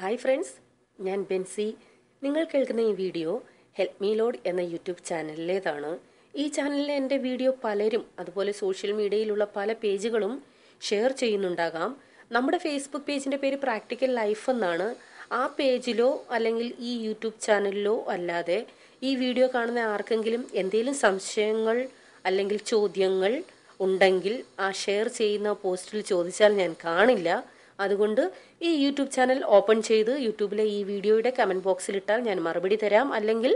Hi friends ഞാൻ ബെൻസി. നിങ്ങൾ കേൾക്കുന്ന ഈ വീഡിയോ ഹെൽപ്പ് മീ ലോഡ് എന്ന യൂട്യൂബ് ചാനലിലേതാണ്. ഈ ചാനലിലെ എന്റെ വീഡിയോ പലരും അതുപോലെ സോഷ്യൽ മീഡിയയിലുള്ള പല പേജുകളും ഷെയർ ചെയ്യുന്നുണ്ടാകാം. നമ്മുടെ ഫേസ്ബുക്ക് പേജിന്റെ പേര് പ്രാക്ടിക്കൽ ലൈഫ് എന്നാണ്. ആ പേജിലോ അല്ലെങ്കിൽ ഈ യൂട്യൂബ് ചാനലിലോ അല്ലാതെ ഈ വീഡിയോ കാണുന്ന ആർക്കെങ്കിലും എന്തെങ്കിലും സംശയങ്ങൾ അല്ലെങ്കിൽ ചോദ്യങ്ങൾ ഉണ്ടെങ്കിൽ ആ ഷെയർ ചെയ്യുന്ന പോസ്റ്റിൽ ചോദിച്ചാൽ ഞാൻ കാണില്ല. അതുകൊണ്ട് ഈ യൂട്യൂബ് ചാനൽ ഓപ്പൺ ചെയ്ത് യൂട്യൂബിലെ ഈ വീഡിയോയുടെ കമന്റ് ബോക്സിൽ ഇട്ടാൽ ഞാൻ മറുപടി തരാം. അല്ലെങ്കിൽ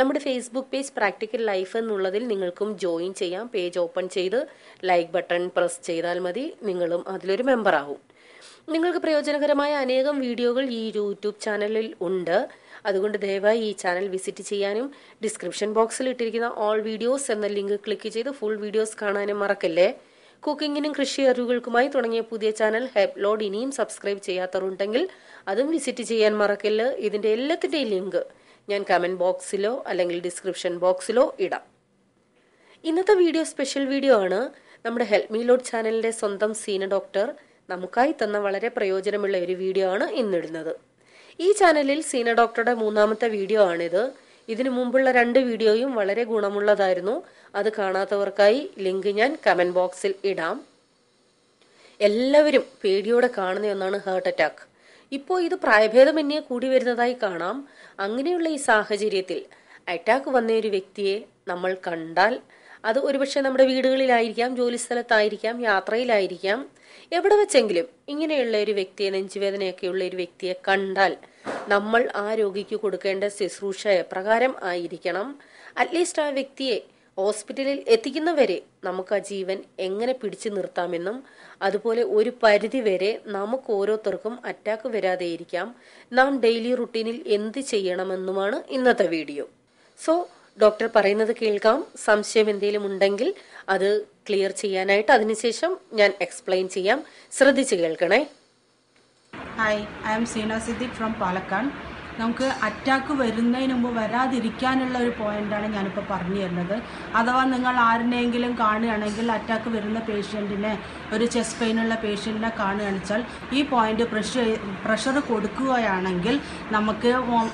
നമ്മുടെ ഫേസ്ബുക്ക് പേജ് പ്രാക്ടിക്കൽ ലൈഫ് എന്നുള്ളതിൽ നിങ്ങൾക്കും ജോയിൻ ചെയ്യാം. പേജ് ഓപ്പൺ ചെയ്ത് ലൈക്ക് ബട്ടൺ പ്രസ് ചെയ്താൽ മതി. നിങ്ങളും അതിലൊരു മെമ്പർ ആവും. നിങ്ങൾക്ക് പ്രയോജനകരമായ അനേകം വീഡിയോകൾ ഈ യൂട്യൂബ് ചാനലിൽ ഉണ്ട്. അതുകൊണ്ട് ദയവായി ഈ ചാനൽ വിസിറ്റ് ചെയ്യാനും ഡിസ്ക്രിപ്ഷൻ ബോക്സിൽ ഇട്ടിരിക്കുന്ന ഓൾ വീഡിയോസ് എന്ന ലിങ്ക് ക്ലിക്ക് ചെയ്ത് ഫുൾ വീഡിയോസ് കാണാനും മറക്കല്ലേ? കുക്കിങ്ങിനും കൃഷി അറിവുകൾക്കുമായി തുടങ്ങിയ പുതിയ ചാനൽ ഹെബ് ലോഡ് ഇനിയും സബ്സ്ക്രൈബ് ചെയ്യാത്തവരുണ്ടെങ്കിൽ അതും വിസിറ്റ് ചെയ്യാൻ മറക്കല്ല്. ഇതിന്റെ എല്ലാത്തിന്റെയും ലിങ്ക് ഞാൻ കമന്റ് ബോക്സിലോ അല്ലെങ്കിൽ ഡിസ്ക്രിപ്ഷൻ ബോക്സിലോ ഇടാം. ഇന്നത്തെ വീഡിയോ സ്പെഷ്യൽ വീഡിയോ ആണ്. നമ്മുടെ ഹെൽപ്പ് മീ ലോഡ് ചാനലിന്റെ സ്വന്തം സീന ഡോക്ടർ നമുക്കായി തന്ന വളരെ പ്രയോജനമുള്ള ഒരു വീഡിയോ ആണ് ഇന്നിടുന്നത്. ഈ ചാനലിൽ സീന ഡോക്ടറുടെ മൂന്നാമത്തെ വീഡിയോ ആണിത്. ഇതിനു മുമ്പുള്ള രണ്ട് വീഡിയോയും വളരെ ഗുണമുള്ളതായിരുന്നു. അത് കാണാത്തവർക്കായി ലിങ്ക് ഞാൻ കമന്റ് ബോക്സിൽ ഇടാം. എല്ലാവരും പേടിയോടെ കാണുന്ന ഒന്നാണ് ഹാർട്ട് അറ്റാക്ക് ഇപ്പോൾ ഇത് പ്രായഭേദമന്യേ കൂടി വരുന്നതായി കാണാം. അങ്ങനെയുള്ള ഈ സാഹചര്യത്തിൽ അറ്റാക്ക് വന്ന ഒരു വ്യക്തിയെ നമ്മൾ കണ്ടാൽ അത് ഒരുപക്ഷെ നമ്മുടെ വീടുകളിലായിരിക്കാം ജോലി സ്ഥലത്തായിരിക്കാം യാത്രയിലായിരിക്കാം. എവിടെ വെച്ചെങ്കിലും ഇങ്ങനെയുള്ള ഒരു വ്യക്തിയെ നെഞ്ചുവേദനയൊക്കെയുള്ള ഒരു വ്യക്തിയെ കണ്ടാൽ നമ്മൾ ആ രോഗിക്ക് കൊടുക്കേണ്ട ശുശ്രൂഷ എപ്രകാരം ആയിരിക്കണം. അറ്റ്ലീസ്റ്റ് ആ വ്യക്തിയെ ഹോസ്പിറ്റലിൽ എത്തിക്കുന്നവരെ നമുക്ക് ആ ജീവൻ എങ്ങനെ പിടിച്ചു നിർത്താമെന്നും അതുപോലെ ഒരു പരിധി വരെ നമുക്ക് ഓരോരുത്തർക്കും അറ്റാക്ക് വരാതെ ഇരിക്കാം. നാം ഡെയിലി റുട്ടീനിൽ എന്ത് ചെയ്യണമെന്നുമാണ് ഇന്നത്തെ വീഡിയോ സോ ഡോക്ടർ പറയുന്നത് കേൾക്കാം. സംശയം എന്തെങ്കിലും ഉണ്ടെങ്കിൽ അത് ക്ലിയർ ചെയ്യാനായിട്ട് അതിനുശേഷം ഞാൻ എക്സ്പ്ലെയിൻ ചെയ്യാം. ശ്രദ്ധിച്ചു കേൾക്കണേ. Hi I am Seena Siddique from Palakkad നമുക്ക് അറ്റാക്ക് വരുന്നതിന് മുമ്പ് വരാതിരിക്കാനുള്ള ഒരു പോയിന്റാണ് ഞാനിപ്പോൾ പറഞ്ഞു തരുന്നത്. അഥവാ നിങ്ങൾ ആരുടെയെങ്കിലും കാണുകയാണെങ്കിൽ അറ്റാക്ക് വരുന്ന പേഷ്യന്റിനെ ഒരു ചെസ്റ്റ് പെയിനുള്ള പേഷ്യന്റിനെ കാണുകയാണെച്ചാൽ ഈ പോയിന്റ് പ്രഷർ പ്രഷർ കൊടുക്കുകയാണെങ്കിൽ നമുക്ക്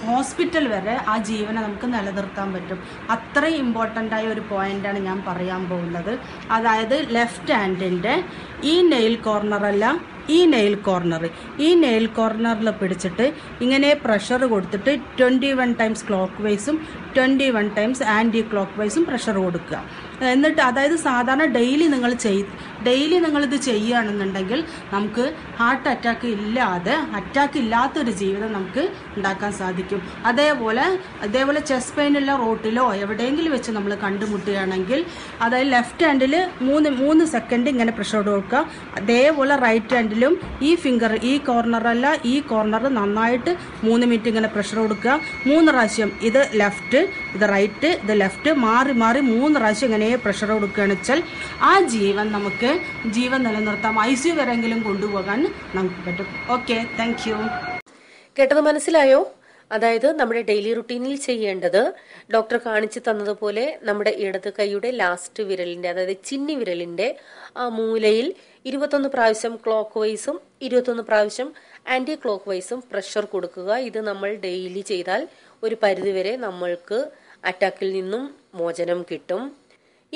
ഹോസ്പിറ്റൽ വരെ ആ ജീവനെ നമുക്ക് നിലനിർത്താൻ പറ്റും. അത്രയും ഇമ്പോർട്ടന്റ് ആയ ഒരു പോയിന്റാണ് ഞാൻ പറയാൻ പോകുന്നത്. അതായത് ലെഫ്റ്റ് ഹാൻഡിന്റെ ഈ നെയിൽ കോർണറല്ല ഈ നെയിൽ കോർണർ ഈ നെയിൽ കോർണറിൽ പിടിച്ചിട്ട് ഇങ്ങനെ പ്രഷർ കൊടുത്തിട്ട് twenty one times clock വൈസും twenty one times anti clock വൈസും pressure കൊടുക്കുക. എന്നിട്ട് അതായത് സാധാരണ ഡെയിലി നിങ്ങൾ ചെയ് ഡെയിലി നിങ്ങളിത് ചെയ്യുകയാണെന്നുണ്ടെങ്കിൽ നമുക്ക് ഹാർട്ട് അറ്റാക്ക് ഇല്ലാതെ അറ്റാക്ക് ഇല്ലാത്തൊരു ജീവിതം നമുക്ക് ഉണ്ടാക്കാൻ സാധിക്കും. അതേപോലെ അതേപോലെ ചെസ്റ്റ് പെയിനുള്ള റോട്ടിലോ എവിടെയെങ്കിലും വെച്ച് നമ്മൾ കണ്ടുമുട്ടുകയാണെങ്കിൽ അതായത് ലെഫ്റ്റ് ഹാൻഡിൽ മൂന്ന് മൂന്ന് സെക്കൻഡ് ഇങ്ങനെ പ്രഷർ കൊടുക്കുക. അതേപോലെ റൈറ്റ് ഹാൻഡിലും ഈ ഫിംഗർ ഈ കോർണറല്ല ഈ കോർണർ നന്നായിട്ട് മൂന്ന് മിനിറ്റ് ഇങ്ങനെ പ്രഷർ കൊടുക്കുക. മൂന്ന് പ്രാവശ്യം ഇത് ലെഫ്റ്റ് ഇത് റൈറ്റ് ഇത് ലെഫ്റ്റ് മാറി മാറി മൂന്ന് പ്രാവശ്യം ഇങ്ങനെ പ്രഷർ കൊടുക്കുകയാണ്. വെച്ചാൽ ആ ജീവൻ നമുക്ക് ജീവൻ നിലനിർത്താം. ഐ സി വരെങ്കിലും കൊണ്ടുപോകാൻ നമുക്ക് പറ്റും. ഓക്കെ താങ്ക് യു കേട്ടത് മനസ്സിലായോ? അതായത് നമ്മുടെ ഡെയിലി റുട്ടീനിൽ ചെയ്യേണ്ടത് ഡോക്ടർ കാണിച്ചു തന്നതുപോലെ നമ്മുടെ ഇടത് കൈയുടെ ലാസ്റ്റ് വിരലിന്റെ അതായത് ചിന്നി വിരലിന്റെ ആ മൂലയിൽ ഇരുപത്തൊന്ന് പ്രാവശ്യം ക്ലോക്ക് വൈസും ഇരുപത്തൊന്ന് പ്രാവശ്യം ആന്റി ക്ലോക്ക് വൈസും പ്രഷർ കൊടുക്കുക. ഇത് നമ്മൾ ഡെയിലി ചെയ്താൽ ഒരു പരിധിവരെ നമ്മൾക്ക് അറ്റാക്കിൽ നിന്നും മോചനം കിട്ടും.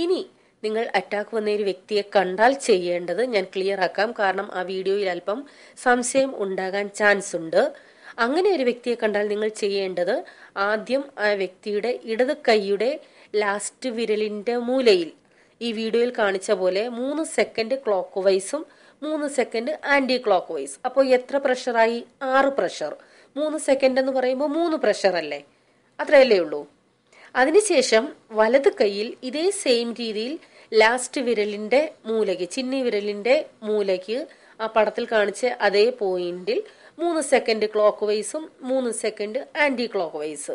ഇനി നിങ്ങൾ അറ്റാക്ക് വന്ന ഒരു വ്യക്തിയെ കണ്ടാൽ ചെയ്യേണ്ടത് ഞാൻ ക്ലിയർ ആക്കാം. കാരണം ആ വീഡിയോയിൽ അല്പം സംശയം ഉണ്ടാകാൻ ചാൻസ് ഉണ്ട്. അങ്ങനെ ഒരു വ്യക്തിയെ കണ്ടാൽ നിങ്ങൾ ചെയ്യേണ്ടത് ആദ്യം ആ വ്യക്തിയുടെ ഇടത് കൈയുടെ ലാസ്റ്റ് വിരലിന്റെ മൂലയിൽ. ഈ വീഡിയോയിൽ കാണിച്ച പോലെ മൂന്ന് സെക്കൻഡ് ക്ലോക്ക് വൈസും മൂന്ന് സെക്കൻഡ് ആന്റി ക്ലോക്ക് വൈസ് അപ്പോൾ എത്ര പ്രഷറായി ആറ് പ്രഷർ മൂന്ന് സെക്കൻഡ് എന്ന് പറയുമ്പോൾ മൂന്ന് പ്രഷർ അല്ലേ? അത്രയല്ലേ ഉള്ളൂ. അതിനുശേഷം വലത് കൈയിൽ ഇതേ സെയിം രീതിയിൽ ലാസ്റ്റ് വിരലിന്റെ മൂലയ്ക്ക് ചിന്നി വിരലിന്റെ മൂലയ്ക്ക് ആ പടത്തിൽ കാണിച്ച അതേ പോയിന്റിൽ മൂന്ന് സെക്കൻഡ് ക്ലോക്ക് വൈസും മൂന്ന് സെക്കൻഡ് ആന്റി ക്ലോക്ക് വൈസ്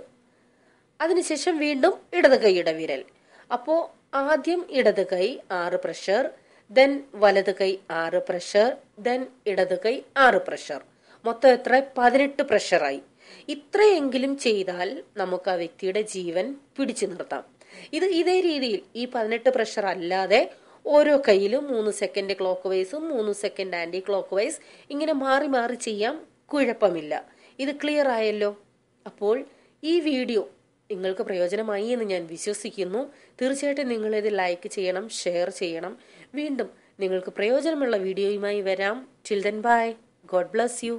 അതിനുശേഷം വീണ്ടും ഇടത് കൈയുടെ വിരൽ. അപ്പോ ആദ്യം ഇടത് കൈ ആറ് പ്രഷർ ദെൻ വലത് കൈ ആറ് പ്രഷർ ദെൻ ഇടത് കൈ ആറ് പ്രഷർ മൊത്തം എത്ര? പതിനെട്ട് പ്രഷറായി ഇത്രയെങ്കിലും ചെയ്താൽ നമുക്ക് ആ വ്യക്തിയുടെ ജീവൻ പിടിച്ചു നിർത്താം. ഇത് ഇതേ രീതിയിൽ ഈ പതിനെട്ട് പ്രഷർ അല്ലാതെ ഓരോ കയ്യിലും മൂന്ന് സെക്കൻഡ് ക്ലോക്ക് വൈസും മൂന്ന് സെക്കൻഡ് ആന്റി ക്ലോക്ക് വൈസ് ഇങ്ങനെ മാറി മാറി ചെയ്യാം കുഴപ്പമില്ല. ഇത് ക്ലിയർ ആയല്ലോ? അപ്പോൾ ഈ വീഡിയോ നിങ്ങൾക്ക് പ്രയോജനമായി എന്ന് ഞാൻ വിശ്വസിക്കുന്നു. തീർച്ചയായിട്ടും നിങ്ങൾ ഇത് ലൈക്ക് ചെയ്യണം ഷെയർ ചെയ്യണം. വീണ്ടും നിങ്ങൾക്ക് പ്രയോജനമുള്ള വീഡിയോയുമായി വരാം. Children bye God bless you